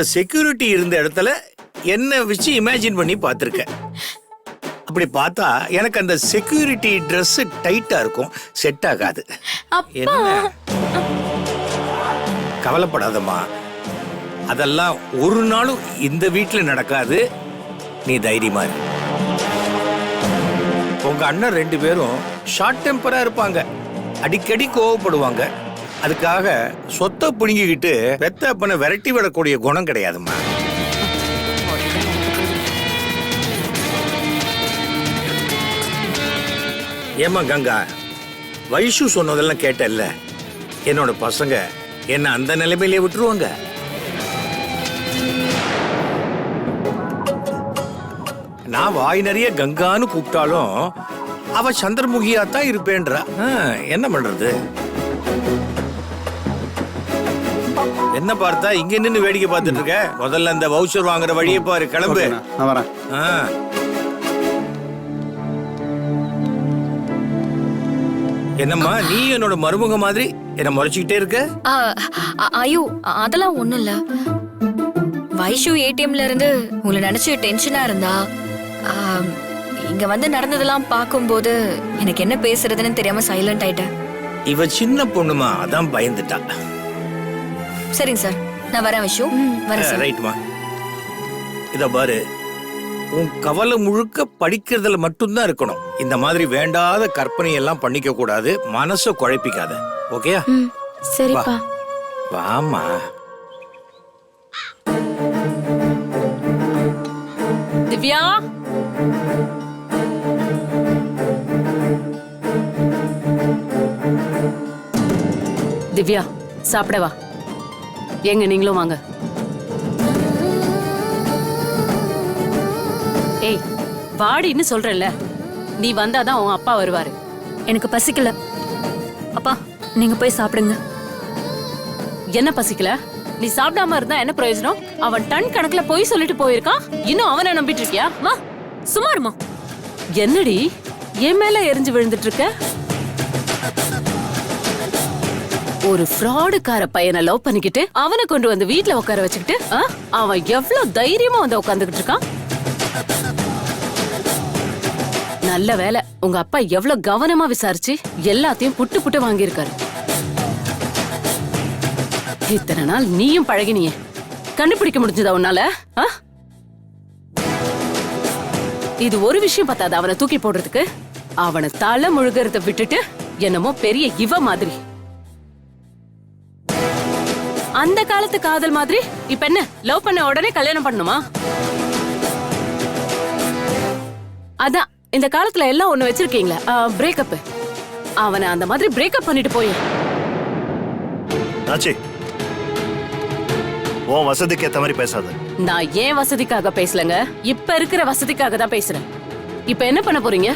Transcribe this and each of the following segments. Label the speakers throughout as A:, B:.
A: அந்த செக்யூரிட்டி இருந்த இடத்துல என்ன வச்சு இமேஜின் பண்ணி பார்த்துருக்க அப்படி பார்த்தா எனக்கு அந்த செக்யூரிட்டி Dress டைட்டா இருக்கும் செட் ஆகாது. என்ன? கவலைப்படாதம்மா. அதெல்லாம் ஒரு நாளும் இந்த வீட்டில் நடக்காது. நீ தைரியமா இரு. உங்க அண்ணன் ரெண்டு பேரும் ஷார்ட் டெம்பரா இருப்பாங்க. அடிக்கடி கோவப்படுவாங்க. அதுக்காக சொத்தை புடுங்கிக்கிட்டு பெத்த அப்பனை விரட்டி விடக்கூடிய குணம் கிடையாதும்மா. ஏமா கங்கா வைஷு சொன்னதெல்லாம் கேட்டல்ல. என்னோட பசங்க என்ன அந்த நிலைமையிலே விட்டுருவாங்க? நான் வாய் நிறைய கங்கான்னு கூப்பிட்டாலும் அவ சந்திரமுகியா தான் இருப்பேன்றா. ஆ, என்ன பண்றது? என்ன பார்த்தா இங்க நின்னு வேடிக்கை பார்த்துட்டு இருக்க? முதல்ல அந்த வவுச்சர் வாங்குற வழியை பாரு கிளம்பு.
B: நான் வரேன்.
A: ஆ. என்னம்மா நீ என்னோட மருமக மாதிரி என்ன முறைச்சிக்கிட்டே இருக்க?
C: ஆ, அ- ஐயோ அதெல்லாம் ஒண்ணும் இல்ல. வைஷு ஏடிஎம்ல இருந்து உங்களை நினைச்சு டென்ஷனா இருந்தா ஆம், இங்க வந்து நடந்ததெல்லாம் பார்க்கும்போது எனக்கு என்ன பேசுறதுன்னு தெரியாம சைலண்ட் ஆயிட்டேன்.
A: இவ சின்ன பொண்ணுமா அதான் பயந்துட்டா.
C: சரிங்க சார். நான் வரேன் வைஷு. வரேன் சார்.
A: ரைட்மா இத பாரு. உன் கவலை முழுக்க படிக்கிறதுல மட்டும்தான் இருக்கணும். இந்த மாதிரி வேண்டாத கற்பனை எல்லாம் பண்ணிக்க கூடாது. மனசை குழப்பிக்காத. ஓகேயா
D: சரிப்பா.
A: வாமா
E: திவ்யா? திவ்யா சாப்பிட வா. எங்க நீங்களும் வாங்க. ஏய் வாடின்னு சொல்றேன்ல. நீ வந்தாதான் உன் அப்பா வருவாரு.
D: எனக்கு பசிக்கல. அப்பா நீங்க போய் சாப்பிடுங்க.
E: என்ன பசிக்கல? நீ சாப்பிடாம இருந்தா என்ன பிரயோஜனம்? அவன் டன் கணக்குல போய் சொல்லிட்டு போயிருக்கான். இன்னும் அவனை நம்பிட்டு இருக்கியா? வா சும்மா இருமா. என்னடி? என் மேல எரிஞ்சு விழுந்துட்டு இருக்க? ஒரு ஃப்ராடுக்கார பையனை லவ் பண்ணிக்கிட்டு அவனை கொண்டு வந்து வீட்ல உட்கார வச்சுக்கிட்டு அவன் எவ்வளவு தைரியமா வந்து உட்காந்துக்கிட்டு இருக்கான்? நல்ல வேலை உங்க அப்பா எவ்வளவு கவனமா விசாரிச்சு எல்லாத்தையும் புட்டு புட்டு வாங்கியிருக்காரு. இத்தனை நாள் நீயும் பழகினியே. கண்டுபிடிக்க முடிஞ்சதா உன்னால? ஆ? இது ஒரு விஷயம் பார்த்தாது அவனை தூக்கி போடுறதுக்கு. அவனை தலை முழுகிறத விட்டுட்டு என்னமோ பெரிய இவ மாதிரி. அந்த காலத்து காதல் மாதிரி இப்ப என்ன? லவ் பண்ண உடனே கல்யாணம் பண்ணணுமா? அதான் இந்த காலத்துல எல்லாம் ஒண்ணு வச்சிருக்கீங்களா பிரேக்கப் அவனை அந்த மாதிரி பிரேக்கப் பண்ணிட்டு போய்.
F: ஆச்சி உன் வசதிக்கு ஏத்த மாதிரி பேசாத.
E: நான் ஏன் வசதிக்காக பேசலங்க? இப்ப இருக்கிற வசதிக்காக தான் பேசுறேன். இப்ப என்ன பண்ண போறீங்க?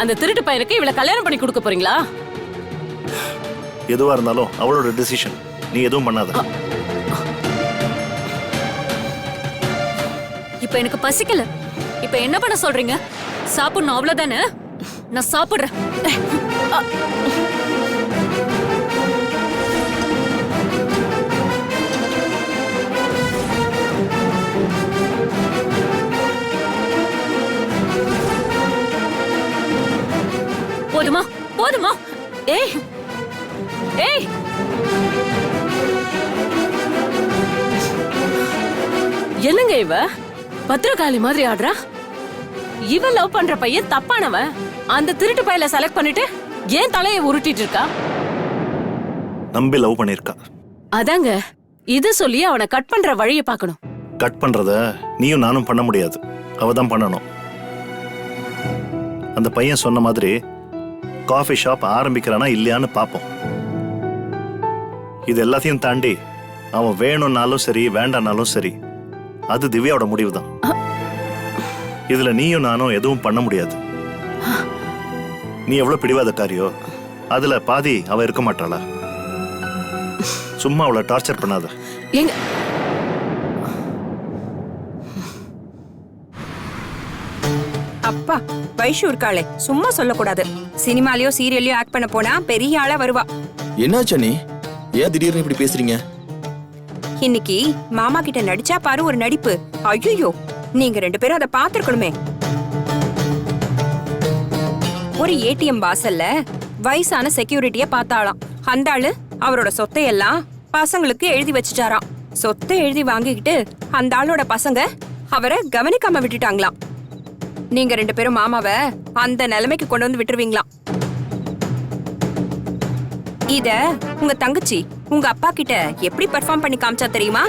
E: அந்த திருட்டு பையனுக்கு இவள கல்யாணம் பண்ணி கொடுக்க போறீங்களா?
F: எதுவா இருந்தாலும் அவளோட டிசிஷன் நீ எதுவும் பண்ணாத.
D: இப்ப எனக்கு பசிக்கல. இப்ப என்ன பண்ண சொல்றீங்க? சாப்பிடணும் அவ்வளவுதானே? நான் சாப்பிடுறேன். போதுமா? போதுமா?
E: ஏய்! ஏய்! என்னங்க இவ? பத்திரகாளி மாதிரி ஆடுறா? இவ லவ் பண்ற பையன் தப்பானவன். அந்த திருட்டு பையல செலக்ட் பண்ணிட்டு ஏன் தலையை உருட்டிட்டு இருக்கா?
F: நம்பி லவ் பண்ணிருக்கா
E: அதாங்க இத சொல்லி அவனை கட் பண்ற வழியை பார்க்கணும்.
F: கட் பண்றத நீயும் நானும் பண்ண முடியாது. அவ தான் பண்ணணும். அந்த பையன் சொன்ன மாதிரி காஃபி ஷாப் ஆரம்பிக்கிறானா இல்லையான்னு பார்ப்போம். இது எல்லாத்தையும் தாண்டி அவன் வேணும்னாலும் சரி வேண்டாம்னாலும் சரி அது திவ்யாவோட முடிவு தான் இதுல நீயும் நானும் எதுவும் பண்ண முடியாது. நீ எவ்வளவு பிடிவாதக்காரியோ அதுல பாதி அவ இருக்க மாட்டாளா? சும்மா அவளை டார்ச்சர் பண்ணாத.
E: எங்க?
G: அப்பா வைஷு இருக்காளே. சும்மா சொல்லக்கூடாது. சினிமாலயோ சீரியல்லயோ ஆக்ட் பண்ண போனா பெரிய ஆளா வருவா.
H: என்னாச்சு நீ ஏன் திடீர்னு இப்படி பேசுறீங்க?
G: இன்னைக்கு மாமா கிட்ட நடிச்சா பாரு ஒரு நடிப்பு. ஐயோ நீங்க ரெண்டு பேரும் அதை பாத்துருக்கணுமே ஒரு ஏடிஎம் வாசல்ல வயசான செக்யூரிட்டிய பார்த்தாளாம். அந்த ஆளு அவரோட சொத்தையெல்லாம் பசங்களுக்கு எழுதி வச்சுட்டாராம். சொத்தை எழுதி வாங்கிக்கிட்டு அந்த ஆளோட பசங்க அவரை கவனிக்காம விட்டுட்டாங்களாம். நீங்க ரெண்டு பேரும் மாமாவை அந்த நிலைமைக்கு கொண்டு வந்து விட்டுருவீங்களாம். இத உங்க தங்கச்சி உங்க அப்பா கிட்ட எப்படி பெர்ஃபார்ம் பண்ணி காமிச்சா தெரியுமா?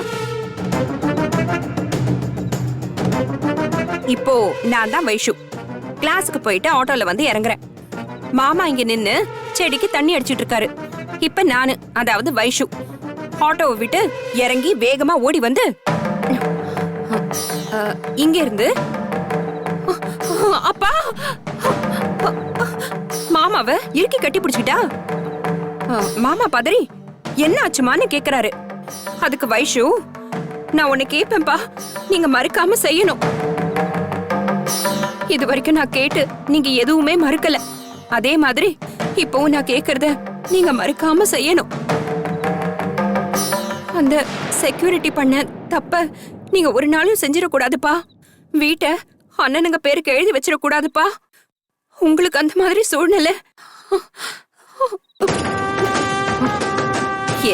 G: இப்போ நான் தான் வைஷு. கிளாஸுக்கு போயிட்டு ஆட்டோல வந்து இறங்குறேன். மாமா இங்க நின்னு செடிக்கு தண்ணி அடிச்சிட்டு இருக்காரு. இப்ப நானு அதாவது வைஷு ஆட்டோவை விட்டு இறங்கி வேகமா ஓடி வந்து இங்க இருந்து அப்பா! மாமாவை இறுக்கி கட்டி பிடிச்சிக்கிட்டா? மாமா பதறி. என்ன ஆச்சுமான்னு கேக்குறாரு. அதுக்கு வைஷு நான் உன்னை கேட்பேன்பா நீங்க மறுக்காம செய்யணும். இது வரைக்கும் நான் கேட்டு நீங்க எதுவுமே மறுக்கல. அதே மாதிரி இப்பவும் நான் கேக்குறத நீங்க மறுக்காம செய்யணும். அந்த செக்யூரிட்டி பண்ண தப்ப நீங்க ஒரு நாளும் செஞ்சிடக்கூடாதுப்பா. வீட்டை அண்ணனுங்க பேருக்கு எழுதி வச்சிடக்கூடாதுப்பா. உங்களுக்கு அந்த மாதிரி சூழ்நிலை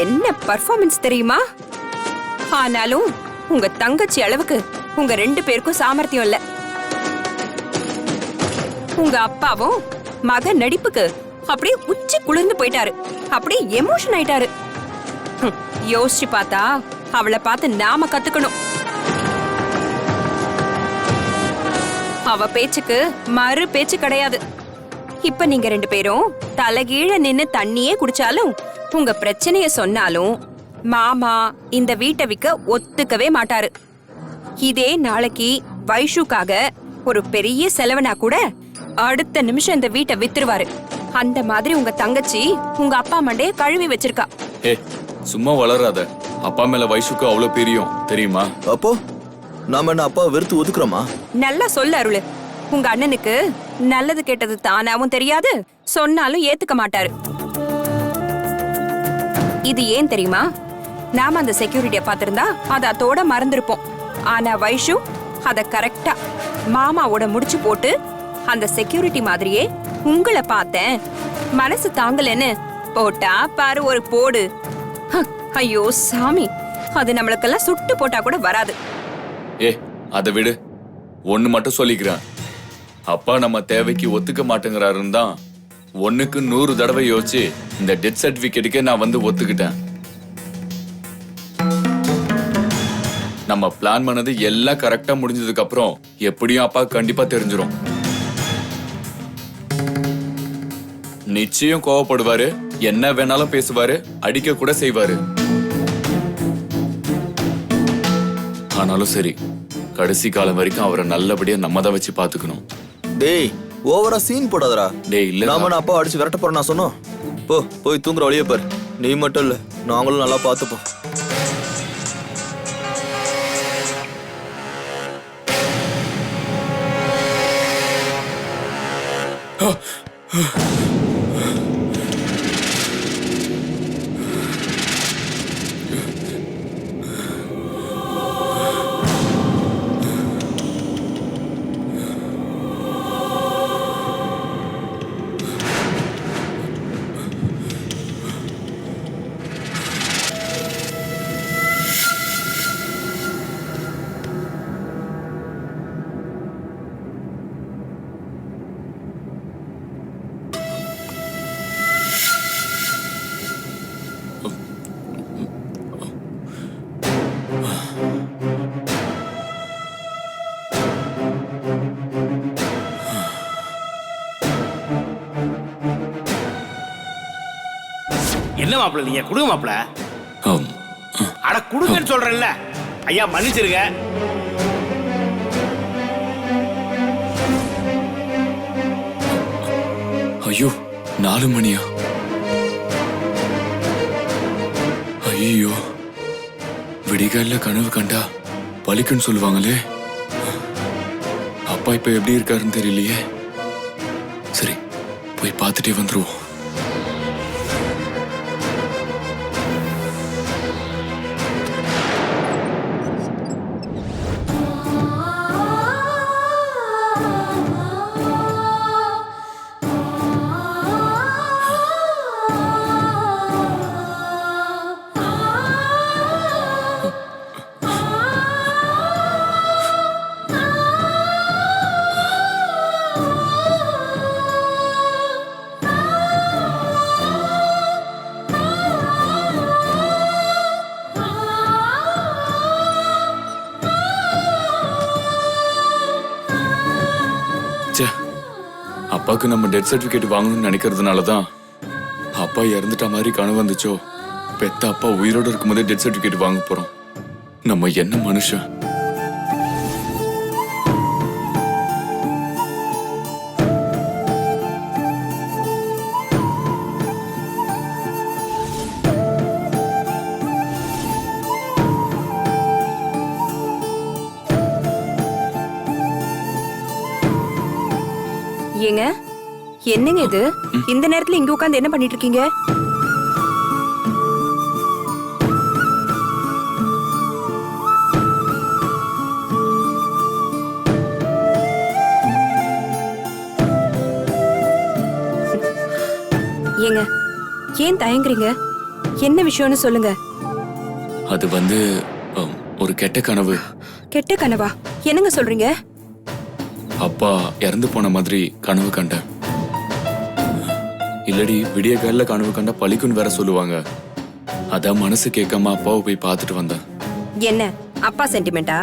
G: என்ன பர்ஃபார்மன்ஸ் தெரியுமா? ஆனாலும் உங்க தங்கச்சி அளவுக்கு உங்க ரெண்டு பேருக்கும் சாமர்த்தியம் இல்ல. உங்க அப்பாவும் மக நடிப்புக்கு அப்படியே உச்சி குளிர்ந்து போயிட்டாரு. அப்படியே எமோஷன் ஆயிட்டாரு. யோசிச்சு பார்த்தா அவளை பார்த்து நாம கத்துக்கணும். அவ பேச்சுக்கு மறு பேச்சு கிடையாது. இப்ப நீங்க ரெண்டு பேரும் தலைகீழ நின்னு தண்ணியே குடிச்சாலும் உங்க பிரச்சனைய சொன்னாலும் மாமா இந்த வீட்டை விக்க ஒத்துக்கவே மாட்டாரு. இதே நாளைக்கு வைஷுக்காக ஒரு பெரிய செலவுனா கூட அடுத்த நிமிஷம் இந்த வீட்டை வித்துருவாரு. அந்த மாதிரி உங்க தங்கச்சி உங்க அப்பா மண்டைய கழுவி வச்சிருக்கா.
B: ஏ சும்மா வளராத. அப்பா மேல வயசுக்கு அவ்வளவு பிரியம் தெரியுமா?
H: அப்போ நாம என்ன அப்பா வெறுத்து ஒதுக்குறோமா?
G: நல்லா சொல்ல அருளு. உங்க அண்ணனுக்கு நல்லது கெட்டது தானாவும் தெரியாது சொன்னாலும் ஏத்துக்க மாட்டாரு. இது ஏன் தெரியுமா? நாம அந்த செக்யூரிட்டியை பார்த்திருந்தா அதை அதோட மறந்திருப்போம். ஆனா வைஷு அதை கரெக்டா மாமாவோட முடிச்சு போட்டு அந்த செக்யூரிட்டி மாதிரியே உங்களை பார்த்தேன். மனசு தாங்கலன்னு போட்டா பாரு ஒரு போடு. ஹ, ஐயோ சாமி. அது நம்மளுக்கெல்லாம் சுட்டு போட்டா கூட வராது.
B: ஏ அதை விடு. ஒண்ணு மட்டும் சொல்லிக்கிறேன். அப்பா நம்ம தேவைக்கு ஒத்துக்க மாட்டேங்கிறாருன்னு தான் ஒண்ணுக்கு நூறு தடவை யோசிச்சு இந்த டெத் சர்டிபிகேட்டுக்கே நான் வந்து ஒத்துக்கிட்டேன். நம்ம பிளான் பண்ணது எல்லாம் கரெக்டா முடிஞ்சதுக்கு அப்புறம் எப்படியும் அப்பா கண்டிப்பா தெரிஞ்சிடும் நிச்சயம் கோவப்படுவாரு என்ன வேணாலும் பேசுவாரு அடிக்க கூட செய்வாரு. ஆனாலும் சரி கடைசி காலம் வரைக்கும் அவரை நல்லபடியா நம்ம தான் வச்சு பாத்துக்கணும்
H: டேய் ஓவரா சீன் போடாதடா.
B: டேய் இல்ல
H: நாம என்ன அப்பா அடிச்சு விரட்ட போறேன் நான் சொன்னோம். போ போய் தூங்குற வழியே பாரு. நீ மட்டும் இல்ல நாங்களும் நல்லா பார்த்துப்போம்.
A: என்ன மாப்பிள்ள நீங்க? கொடுங்க மாப்பிள்ள
B: ஆம்.
A: அட கொடுங்கன்னு சொல்றேன்ல. ஐயா மன்னிச்சிருங்க.
B: ஐயோ நாலு மணியா? ஐயோ விடிகாலில் கனவு கண்டா பலிக்குன்னு சொல்லுவாங்களே. அப்பா இப்ப எப்படி இருக்காருன்னு தெரியலையே. சரி போய் பார்த்துட்டே வந்துருவோம். அப்பாவுக்கு நம்ம டெத் சர்டிபிகேட் வாங்கணும்னு நினைக்கிறதுனால தான் அப்பா இறந்துட்ட மாதிரி கனவு வந்துச்சோ? பெத்த அப்பா உயிரோட இருக்கும்போதே டெத் சர்டிபிகேட் வாங்க போகிறோம் நம்ம என்ன மனுஷன்?
G: என்னங்க இது? இந்த நேரத்துல இங்க உட்கார்ந்து என்ன பண்ணிட்டு இருக்கீங்க ஏங்க ஏன் தயங்குறீங்க? என்ன விஷயம்னு சொல்லுங்க.
B: அது வந்து ஒரு கெட்ட கனவு.
G: கெட்ட கனவா? என்னங்க சொல்றீங்க?
B: அப்பா இறந்து போன மாதிரி கனவு கண்டேன். இல்லடி விடிய காலைல கனவு கண்டா பழிக்குன்னு வேற சொல்லுவாங்க. அதான் மனசு கேட்காம அப்பாவை போய் பார்த்துட்டு வந்தேன்.
G: என்ன? அப்பா சென்டிமெண்டா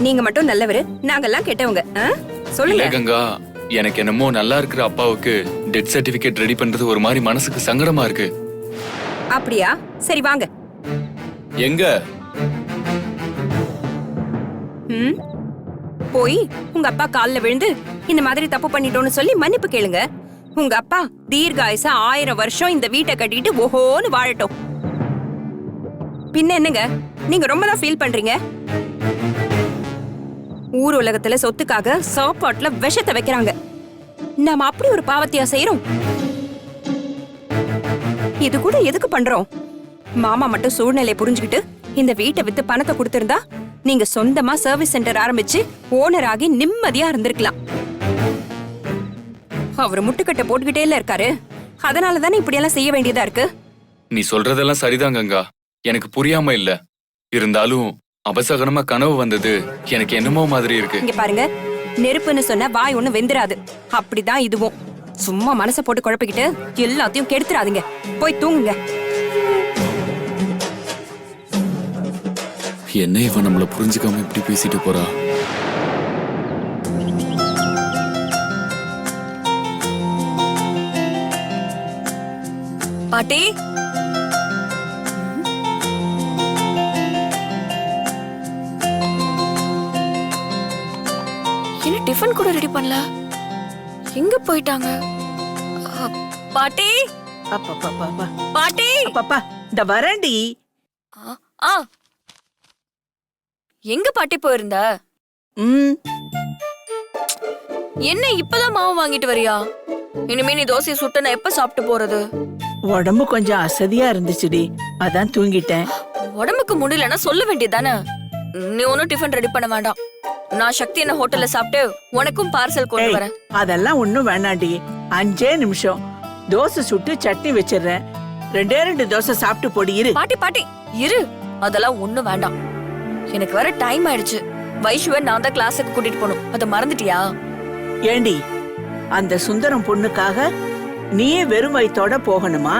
G: நீங்க மட்டும் நல்லவரு நாங்கெல்லாம் கெட்டவங்க ஆ?
B: இல்ல
G: சொல்லுங்க
B: கங்கா எனக்கு என்னமோ நல்லா இருக்கிற அப்பாவுக்கு டெத் சர்டிபிகேட் ரெடி பண்றது ஒரு மாதிரி மனசுக்கு சங்கடமா இருக்கு.
G: அப்படியா? சரி வாங்க.
B: எங்க?
G: ம்? போய் உங்க அப்பா கால்ல விழுந்து இந்த மாதிரி தப்பு பண்ணிட்டோம்னு சொல்லி மன்னிப்பு கேளுங்க. உங்க அப்பா தீர்காயுசா ஆயிரம் வருஷம் இந்த வீட்டை கட்டிட்டு ஓஹோன்னு வாழட்டும். பின்ன என்னங்க? நீங்க ரொம்ப தான் ஃபீல் பண்றீங்க? ஊர் உலகத்துல சொத்துக்காக சாப்பாட்டுல விஷத்தை வைக்கிறாங்க. நாம அப்படி ஒரு பாவத்தியா செய்யறோம் இது கூட எதுக்கு பண்றோம்? மாமா மட்டும் சூழ்நிலையை புரிஞ்சுக்கிட்டு இந்த வீட்டை வித்து பணத்தை கொடுத்திருந்தா நீங்க சொந்தமா சர்வீஸ் சென்டர் ஆரம்பிச்சு ஓனர் ஆகி நிம்மதியா இருந்திருக்கலாம். அவர் முட்டுக்கட்டை போட்டுக்கிட்டே இல்ல இருக்காரு. அதனால தானே இப்படி எல்லாம் செய்ய வேண்டியதா இருக்கு?
B: நீ சொல்றதெல்லாம் சரிதான் கங்கா. எனக்கு புரியாம இல்ல. இருந்தாலும் அபசகனமா கனவு வந்தது எனக்கு என்னமோ மாதிரி இருக்கு.
G: இங்க பாருங்க. நெருப்புன்னு சொன்னா வாய் ஒண்ணு வெந்துராது. அப்படிதான் இதுவும். சும்மா மனசை போட்டு குழப்பிக்கிட்டு எல்லாத்தையும் கெடுத்துறாதீங்க. போய் தூங்குங்க.
B: என்ன இவன் நம்மள புரிஞ்சுக்காம இப்படி பேசிட்டு போறா?
C: பாட்டி என்ன டிஃபன் கூட ரெடி பண்ணல? எங்க போயிட்டாங்க? பாட்டி. பாட்டி.
I: அப்பப்பா இந்த வரேன்டி.
C: ஆ, ஆ எங்க பாட்டி போயிருந்த?
I: ம்.
C: என்ன இப்பதான் மாவு வாங்கிட்டு வரியா? இனிமே நீ தோசையை சுட்டு நான் எப்ப சாப்பிட்டு போறது?
I: உடம்பு கொஞ்சம் அசதியா இருந்துச்சுடி. அதான் தூங்கிட்டேன்.
C: உடம்புக்கு முடியலன்னா சொல்ல வேண்டியதானே நீ ஒன்னும் டிஃபன் ரெடி பண்ண வேண்டாம். நான் சக்தி என்ன ஹோட்டல்ல சாப்பிட்டு உனக்கும் பார்சல் கொண்டு வரேன்.
I: அதெல்லாம் ஒண்ணும் வேணாண்டி அஞ்சே நிமிஷம். தோசை சுட்டு சட்னி வச்சிடுறேன். ரெண்டே ரெண்டு தோசை சாப்பிட்டு போடி இரு.
C: பாட்டி பாட்டி இரு. அதெல்லாம் ஒண்ணும் வேண்டாம். எனக்கு வர டைம் ஆயிடுச்சு. வைஷுவை நான் தான் கிளாஸுக்கு கூட்டிட்டு போகணும். அதை மறந்துட்டியா?
I: ஏண்டி அந்த சுந்தரம் பொண்ணுக்காக நீயே வெறும் வயித்தோட போகணுமா?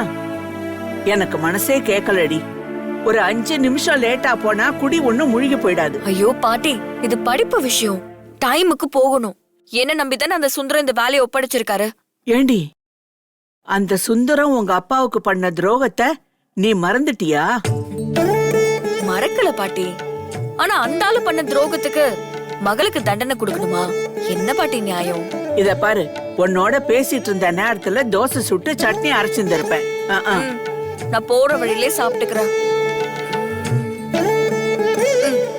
I: எனக்கு மனசே கேட்கலடி ஒரு அஞ்சு நிமிஷம் லேட்டா போனா குடி ஒண்ணும் முழுகி போயிடாது.
C: ஐயோ பாட்டி இது படிப்பு விஷயம். டைமுக்கு போகணும். என்ன நம்பிதானே அந்த சுந்தரம் இந்த வேலையை ஒப்படைச்சிருக்காரு?
I: ஏண்டி அந்த சுந்தரம் உங்க அப்பாவுக்கு பண்ண துரோகத்தை நீ மறந்துட்டியா?
C: மறக்கல பாட்டி. ஆனா அந்த ஆளு பண்ண துரோகத்துக்கு மகளுக்கு தண்டனை கொடுக்கணுமா? என்ன பாட்டி நியாயம்?
I: இத பாரு உன்னோட பேசிட்டு இருந்த நேரத்துல தோசை சுட்டு சட்னி அரைச்சிருந்திருப்பேன்.
C: நான் போற வழியிலே சாப்பிட்டுக்கிறேன்.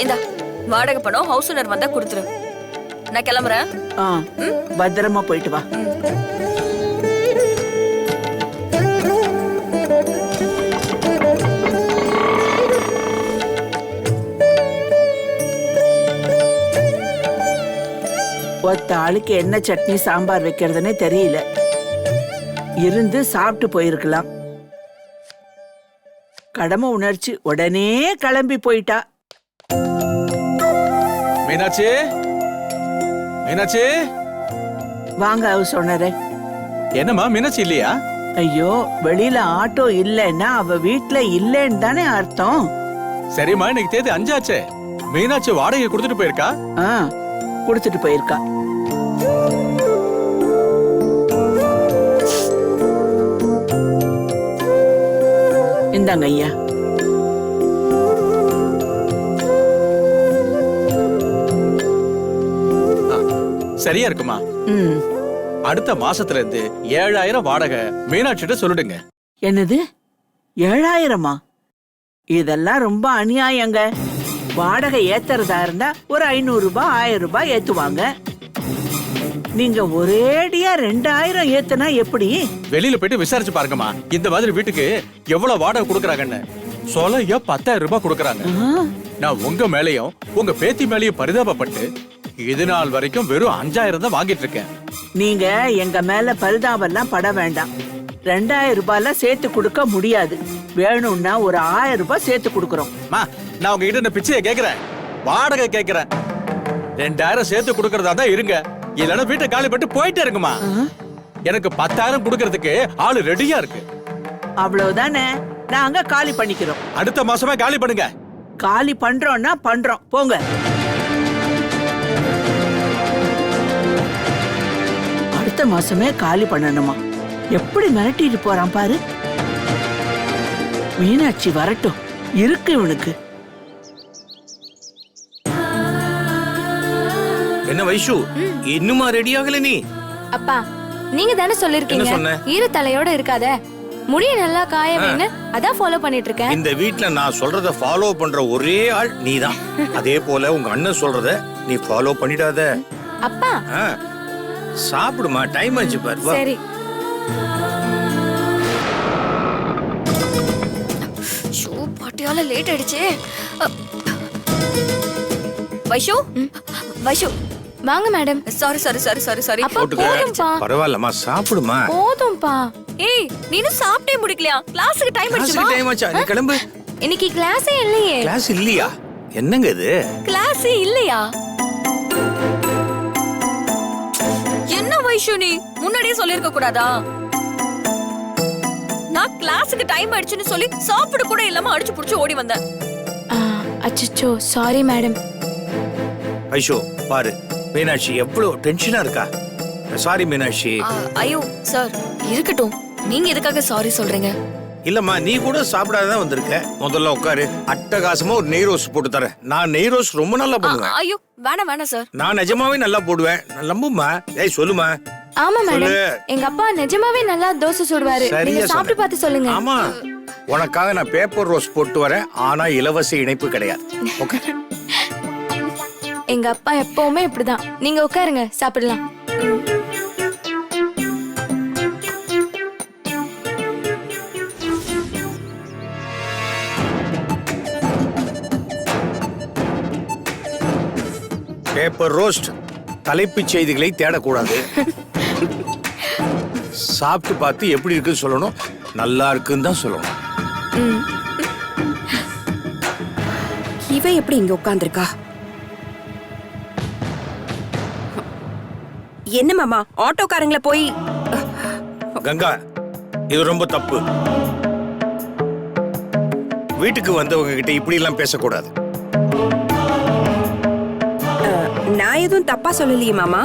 C: இந்தா வாடகை பணம் ஹவுஸ் ஓனர் வந்தா கொடுத்துரு. நான் கிளம்புறேன்.
I: பத்திரமா போயிட்டு வா. ஒத்த ஆளுக்கு என்ன சட்னி சாம்பார் வைக்கிறதுனே தெரியல. இருந்து சாப்பிட்டு போயிருக்கலாம். கடமை உணர்ச்சி உடனே கிளம்பி போயிட்டா.
J: மீனாட்சி? மீனாட்சி?
I: வாங்க அவர் சொன்னரே
J: என்னம்மா மீனாட்சி இல்லையா?
I: ஐயோ வெளியில ஆட்டோ இல்லைன்னா அவ வீட்ல இல்லைன்னு தானே அர்த்தம்.
J: சரிம்மா இன்னைக்கு தேதி அஞ்சாச்சே. மீனாட்சி வாடகை கொடுத்துட்டு போயிருக்கா?
I: ஆ. கொடுத்துட்டு போயிருக்கா. இந்தாங்க ஐயா.
J: சரியா இருக்குமா? அடுத்த மாசத்துல இருந்து ஏழாயிரம் வாடகை மீனாட்சிட்ட சொல்லிடுங்க.
I: என்னது? ஏழாயிரமா? இதெல்லாம் ரொம்ப அநியாயங்க. வாடகை ஏத்துறதா இருந்தா ஒரு ஐநூறு ரூபாய் ஆயிரம் ரூபாய் ஏத்துவாங்க. நீங்க ஒரேடியா ரெண்டாயிரம் ஏத்துனா எப்படி?
J: வெளியில போயிட்டு விசாரிச்சு பாருங்கம்மா. இந்த மாதிரி வீட்டுக்கு எவ்வளவு வாடகை கொடுக்கறாங்கன்னு. சொல்லையா பத்தாயிரம் ரூபாய் கொடுக்கறாங்க. நான் உங்க மேலயும் உங்க பேத்தி மேலயும் பரிதாபப்பட்டு இது நாள் வரைக்கும் வெறும் அஞ்சாயிரம் தான் வாங்கிட்டு இருக்கேன்.
I: நீங்க எங்க மேல பரிதாபெல்லாம் பட வேண்டாம். ரெண்டாயிரம் ரூபாய்ல சேர்த்து கொடுக்க முடியாது. வேணும்னா ஒரு ஆயிரம் ரூபாய் சேர்த்து கொடுக்கறோம்.
J: மா நான் உங்ககிட்ட இந்த பிச்சையை கேக்குறேன். வாடகை கேக்குறேன். ரெண்டாயிரம் சேர்த்து கொடுக்கறதா தான் இருங்க. இல்லைன்னா வீட்டை காலி பண்ணிட்டு போயிட்டே இருக்குமா எனக்கு பத்தாயிரம் கொடுக்கறதுக்கு ஆளு ரெடியா இருக்கு.
I: அவ்வளவுதானே? நாங்க காலி பண்ணிக்கிறோம்.
J: அடுத்த மாசமே காலி பண்ணுங்க.
I: காலி பண்றோம்னா பண்றோம். போங்க. அடுத்த மாசமே காலி பண்ணணுமா? எப்படி மிரட்டிட்டு போறான் பாரு? மீனாட்சி வரட்டும். இருக்கு இவனுக்கு.
A: என்ன வைஷு? இன்னுமா ரெடி ஆகல நீ?
K: அப்பா நீங்க தானே சொல்லிருக்கீங்க?
A: சொன்னேன்?
K: ஈர தலையோட இருக்காத. முடிய நல்லா காய வைன்னு அதான் ஃபாலோ பண்ணிட்டு இருக்கேன்.
A: இந்த வீட்ல நான் சொல்றத ஃபாலோ பண்ற ஒரே ஆள் நீதான். அதே போல உங்க அண்ணன் சொல்றத நீ ஃபாலோ பண்ணிடாத.
K: அப்பா.
A: சாப்பிடுமா? டைம் ஆச்சு பாரு.
K: சரி.
C: ஷோ பாட்டியால லேட் ஆயிடுச்சே. வைஷு? வைஷு.
K: வாங்க madam
C: sorry sorry sorry sorry sorry
K: போதும்பா.
A: பரவாயில்லம்மா சாப்பிடுமா?
K: போதும்பா.
C: ஏய் நீனும் சாப்பிட்டே முடிக்கலையா? கிளாஸுக்கு டைம்
A: கிளாஸுக்கு டைம் ஆச்சா? நீ கிளம்பு.
K: இன்னைக்கு கிளாஸே இல்லையே.
A: கிளாஸ் இல்லையா? என்னங்க இது?
C: கிளாஸ் இல்லையா? என்ன வைஷு நீ? முன்னாடியே சொல்லிருக்க கூடாதா? கிளாஸுக்கு டைம் ஆயிடுச்சுன்னு சொல்லி சாப்பிட கூட இல்லாம அடிச்சு புடிச்சு ஓடி வந்தேன்
K: அச்சோ சாரி மேடம்
A: ஐஷோ பாரு மீனாட்சி எவ்வளவு டென்ஷனா இருக்கா? சாரி மீனாட்சி.
C: ஐயோ சார் இருக்கட்டும். நீங்க எதுக்காக சாரி சொல்றீங்க?
A: இல்லம்மா நீ கூட சாப்பிடாதான் வந்திருக்க. முதல்ல உட்காரு. அட்டகாசமா ஒரு நெய் ரோஸ் போட்டு தரேன். நான் நெய் ரோஸ் ரொம்ப நல்லா பண்ணுவேன்.
C: ஐயோ வேணாம் வேணாம் சார்
A: நான் நிஜமாவே நல்லா போடுவேன். நம்புமா ஏய் சொல்லுமா
K: ஆமா மேடம். எங்க அப்பா நிஜமாவே நல்லா தோசை சுடுவாரு. நீங்க. சாப்பிட்டு பார்த்து சொல்லுங்க.
A: ஆமா. உனக்காக நான் பேப்பர் ரோஸ் போட்டு வரேன். ஆனா இலவச இணைப்பு கிடையாது.
K: எங்க அப்பா எப்பவுமே இப்படிதான். நீங்க உட்காருங்க சாப்பிடலாம்.
A: பேப்பர் ரோஸ்ட் தலைப்புச் செய்திகளை தேடக்கூடாது. சாப்பிட்டு பார்த்து எப்படி இருக்குன்னு சொல்லணும். நல்லா இருக்குன்னு தான் சொல்லணும்.
G: இவ எப்படி இங்க உட்கார்ந்திருக்கா? என்ன மாமா ஆட்டோக்காரங்களை போய்
A: கங்கா இது ரொம்ப தப்பு. வீட்டுக்கு வந்தவங்க கிட்ட இப்படி எல்லாம் பேசக்கூடாது
G: நான் எதுவும் தப்பா சொல்லலையே மாமா.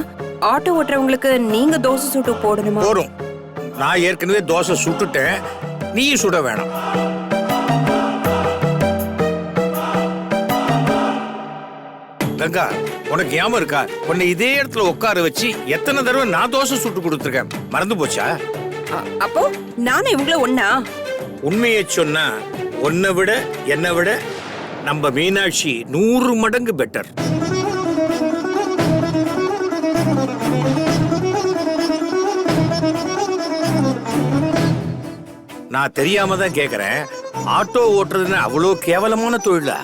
G: ஆட்டோ ஓட்டுறவங்களுக்கு நீங்க தோசை சுட்டு போடணுமா?
A: போரும் நான் ஏற்கனவே தோசை சுட்டுட்டேன். நீயும் சுட வேணாம். கங்கா உனக்கு ஞாபகம் இருக்கா? உன்னை இதே இடத்துல உட்கார வச்சு எத்தனை தடவை நான் தோசை சுட்டு கொடுத்துருக்கேன்? மறந்து போச்சா?
G: அப்போ நானும் இவங்கள ஒண்ணா?
A: உண்மையை சொன்னா உன்னை விட என்னை விட நம்ம மீனாட்சி நூறு மடங்கு பெட்டர் நான் தெரியாம தான் கேக்குறேன். ஆட்டோ ஓட்டுறதுன்னு அவ்வளோ கேவலமான தொழிலா?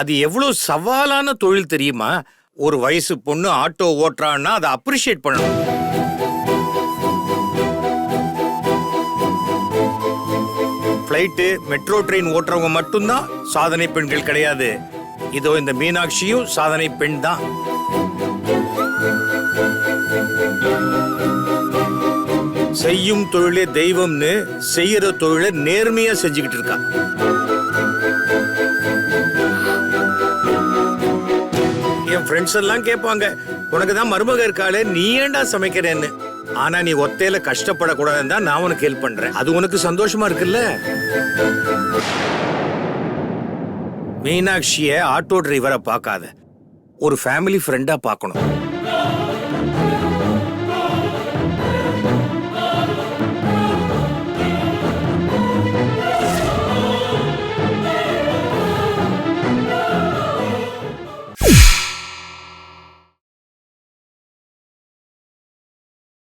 A: அது எவ்வளவு சவாலான தொழில் தெரியுமா? ஒரு வயசு பொண்ணு ஆட்டோ ஓட்டுறான்னா அதை அப்ரிஷியேட் பண்ணணும். ஃப்ளைட்டு மெட்ரோ ட்ரெயின் ஓட்டுறவங்க மட்டும்தான் சாதனை பெண்கள் கிடையாது. இதோ இந்த மீனாட்சியும் சாதனை பெண் தான். செய்யும் தொழிலே தெய்வம்னு செய்யற தொழிலை நேர்மையா செஞ்சுக்கிட்டு இருக்கா. என் ஃப்ரெண்ட்ஸ் எல்லாம் கேட்பாங்க உனக்கு தான் மருமக இருக்காளே நீ ஏண்டா சமைக்கிறேன்னு? ஆனா நீ ஒத்தையில கஷ்டப்படக்கூடாதுன்னு தான் நான் உனக்கு ஹெல்ப் பண்றேன். அது உனக்கு சந்தோஷமா இருக்குல்ல? மீனாட்சிய ஆட்டோ டிரைவரை பார்க்காத. ஒரு ஃபேமிலி ஃப்ரெண்டா பார்க்கணும்.